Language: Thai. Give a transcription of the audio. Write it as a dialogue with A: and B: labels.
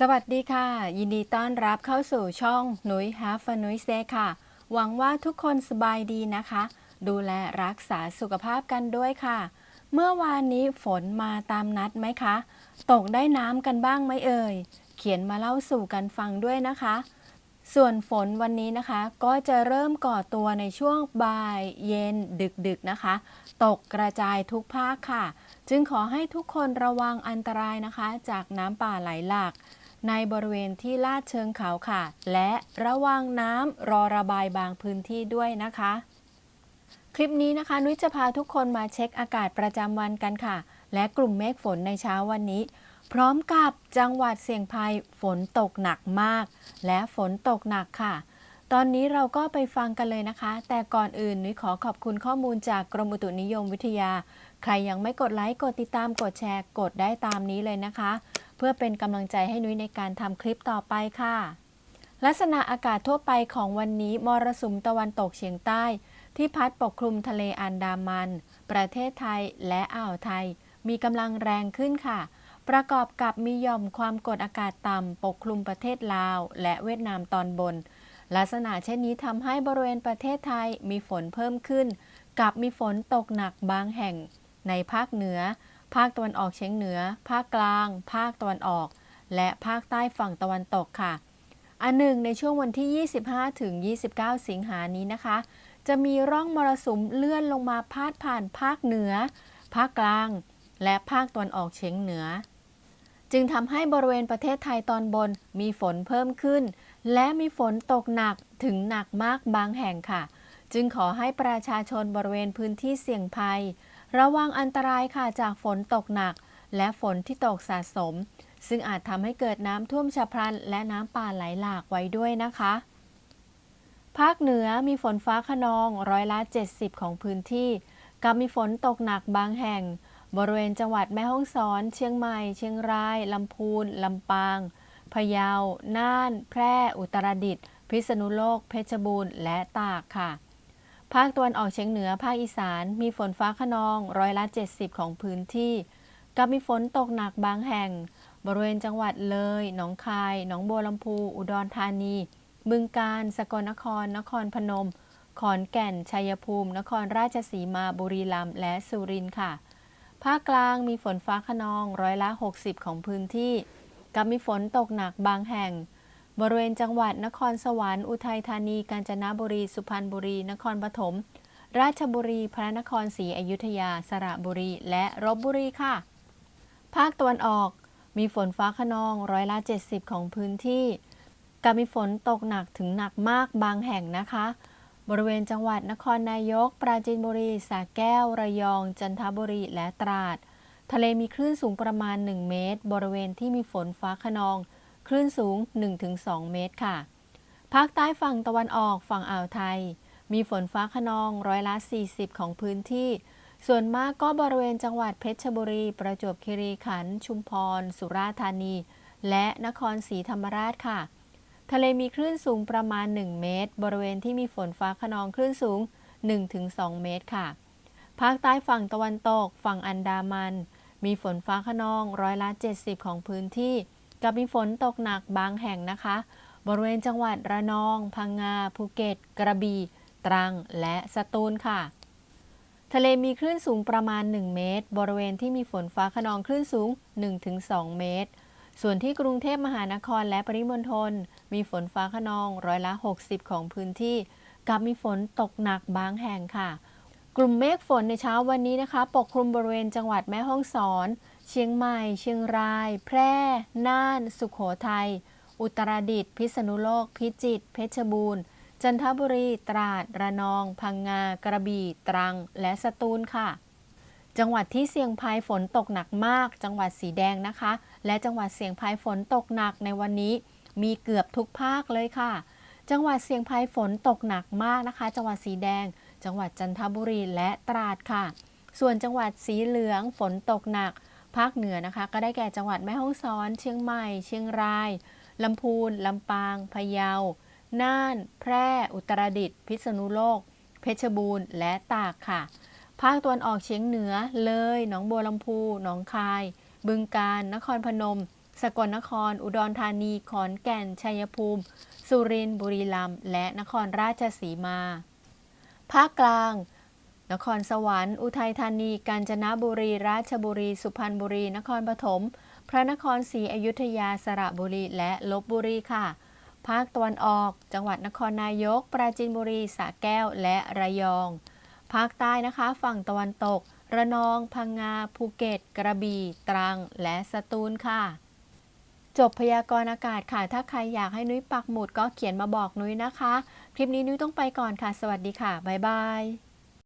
A: สวัสดีค่ะ ยินดีต้อนรับเข้าสู่ช่องหนุย Have a n i c e Day ค่ะ หวังว่าทุกคนสบายดีนะคะ ดูแลรักษาสุขภาพกันด้วยค่ะ เมื่อวานนี้ฝนมาตามนัดไหมคะ ตกได้น้ำกันบ้างไหมเอ่ย เขียนมาเล่าสู่กันฟังด้วยนะคะ ส่วนฝนวันนี้นะคะ ก็จะเริ่มก่อตัวในช่วงบ่ายเย็นดึกๆนะคะ ตกกระจายทุกภาคค่ะ จึงขอให้ทุกคนระวังอันตรายนะคะ จากน้ำป่าไหลหลาก ในบริเวณที่ลาดเชิงเขาค่ะ และระวังน้ำรอระบายบางพื้นที่ด้วยนะคะ คลิปนี้นะคะ นุ้ยจะพาทุกคนมาเช็คอากาศประจำวันกันค่ะ และกลุ่มเมฆฝนในเช้าวันนี้ พร้อมกับจังหวัดเสี่ยงภัยฝนตกหนักมาก และฝนตกหนักค่ะตอนนี้เราก็ไปฟังกันเลยนะคะ แต่ก่อนอื่นนุ้ยขอขอบคุณข้อมูลจากกรมอุตุนิยมวิทยา ใครยังไม่กดไลค์ กดติดตาม กดแชร์ กดได้ตามนี้เลยนะคะ เพื่อเป็นกำลังใจให้นุ้ยในการทำคลิปต่อไปค่ะ ลักษณะอากาศทั่วไปของวันนี้มรสุมตะวันตกเฉียงใต้ ที่พัดปกคลุมทะเลอันดามัน ประเทศไทยและอ่าวไทย มีกำลังแรงขึ้นค่ะ ประกอบกับมีหย่อมความกดอากาศต่ำปกคลุมประเทศลาว และเวียดนามตอนบน ลักษณะเช่นนี้ทำให้บริเวณประเทศไทยมีฝนเพิ่มขึ้น กับมีฝนตกหนักบางแห่ง ในภาคเหนือ ภาคตะวันออกเฉียงเหนือ ภาคกลาง ภาคตะวันออก และภาคใต้ฝั่งตะวันตกค่ะ อันหนึ่งในช่วงวันที่ 25 ถึง 29 สิงหานี้นะคะ จะมีร่องมรสุมเลื่อนลงมาพาดผ่านภาคเหนือ ภาคกลาง และภาคตะวันออกเฉียงเหนือ จึงทำให้บริเวณประเทศไทยตอนบนมีฝนเพิ่มขึ้น และมีฝนตกหนักถึงหนักมากบางแห่งค่ะ จึงขอให้ประชาชนบริเวณพื้นที่เสี่ยงภัย ระวังอันตรายค่ะจากฝนตกหนัก และฝนที่ตกสะสม ซึ่งอาจทำให้เกิดน้ำท่วมฉับพลัน และน้ำป่าไหลหลากไว้ด้วยนะคะ ภาคเหนือมีฝนฟ้าขนองร้อยละ 70 ของพื้นที่ กับมีฝนตกหนักบางแห่ง บริเวณจังหวัดแม่ฮ่องสอน เชียงใหม่ เชียงรายลำพูนลำปางพะเยา น่าน แพร่ อุตรดิตถ์ พิษณุโลก เพชรบูรณ์ และตากค่ะ ภาคตะวันออกเฉียงเหนือ ภาคอีสาน มีฝนฟ้าขนองร้อยละ 70 ของพื้นที่ กับมีฝนตกหนักบางแห่ง บริเวณจังหวัดเลย หนองคาย หนองบัวลำพู อุดรธานี บึงกาฬ สกลนคร นครพนม ขอนแก่น ชัยภูมิ นครราชสีมา บุรีรัมย์ และสุรินทร์ค่ะ ภาคกลางมีฝนฟ้าขนองร้อยละ 60 ของพื้นที่ กับมีฝนตกหนักบางแห่ง บริเวณจังหวัดนครสวรรค์ อุทัยธานี กาญจนบุรี สุพรรณบุรี นครปฐม ราชบุรี พระนครศรีอยุธยา สระบุรี และลบบุรีค่ะ ภาคตะวันออก มีฝนฟ้าขนองร้อยละ 70 ของพื้นที่กับมีฝนตกหนักถึงหนักมากบางแห่งนะคะ บริเวณจังหวัดนครนายก ปราจีนบุรีสระแก้ว ระยอง จันทบุรี และตราด ทะเลมีคลื่นสูงประมาณ 1 เมตร บริเวณที่มีฝนฟ้าขนอง คลื่นสูง 1-2 เมตรค่ะ ภาคใต้ฝั่งตะวันออกฝั่งอ่าวไทย มีฝนฟ้าขนองร้อยละ 40 ของพื้นที่ ส่วนมากก็บริเวณจังหวัดเพชรบุรี ประจวบคีรีขันธ์ชุมพร สุราษฎร์ธานี และนครศรีธรรมราชค่ะ ทะเลมีคลื่นสูงประมาณ 1 เมตร บริเวณที่มีฝนฟ้าขนองคลื่นสูง 1-2 เมตรค่ะภาคใต้ฝั่งตะวันตก ฝั่งอันดามัน มีฝนฟ้าขนองร้อยละ 70 ของพื้นที่ กับมีฝนตกหนักบางแห่งนะคะ บริเวณจังหวัดระนอง พังงา ภูเก็ต กระบี่ ตรัง และสตูลค่ะ ทะเลมีคลื่นสูงประมาณ 1 เมตร บริเวณที่มีฝนฟ้าขนองคลื่นสูง 1-2 เมตร ส่วนที่กรุงเทพมหานครและปริมณฑลมีฝนฟ้าขนองร้อยละ 60 ของพื้นที่ กับมีฝนตกหนักบางแห่งค่ะ กลุ่มเมฆฝนในเช้าวันนี้นะคะ ปกคลุมบริเวณจังหวัดแม่ฮ่องสอน เชียงใหม่ เชียงราย แพร่ น่าน สุขโขทัย อุตรดิตถ์ พิษณุโลก พิจิตร เพชรบูรณ์ จันทบุรี ตราด ระนอง พังงา กระบี่ ตรัง และสตูลค่ะ จังหวัดที่เสี่ยงภัยฝนตกหนักมาก จังหวัดสีแดงนะคะ และจังหวัดเสี่ยงภัยฝนตกหนักในวันนี้ มีเกือบทุกภาคเลยค่ะ จังหวัดเสี่ยงภัยฝนตกหนักมากนะคะ จังหวัดสีแดง จังหวัดจันทบุรี และตราดค่ะ ส่วนจังหวัดสีเหลือง ฝนตกหนัก ภาคเหนือนะคะ ก็ได้แก่จังหวัดแม่ฮ่องสอน เชียงใหม่ เชียงรายลำพูนลำปาง พะเยา น่าน แพร่ อุตรดิตถ์ พิษณุโลก เพชรบูรณ์ และตากค่ะ ภาคตะวันออกเฉียงเหนือ เลย หนองบัวลำพู หนองคาย บึงกาฬ นครพนม สกลนคร อุดรธานี ขอนแก่น ชัยภูมิ สุรินทร์ บุรีรัมย์ และนครราชสีมา ภาคกลาง นครสวรรค์ อุทัยธานี กาญจนบุรี ราชบุรี สุพรรณบุรี นครปฐม พระนครศรีอยุธยา สระบุรี และลบบุรีค่ะ ภาคตะวันออก จังหวัดนครนายก ปราจีนบุรี สระแก้ว และระยอง ภาคใต้นะคะ ฝั่งตะวันตก ระนอง พังงา ภูเก็ต กระบี่ ตรัง และสตูลค่ะ จบพยากรณ์อากาศค่ะ ถ้าใครอยากให้นุ้ยปักหมุดก็เขียนมาบอกนุ้ยนะคะ คลิปนี้นุ้ยต้องไปก่อนค่ะ สวัสดีค่ะ บ๊ายบาย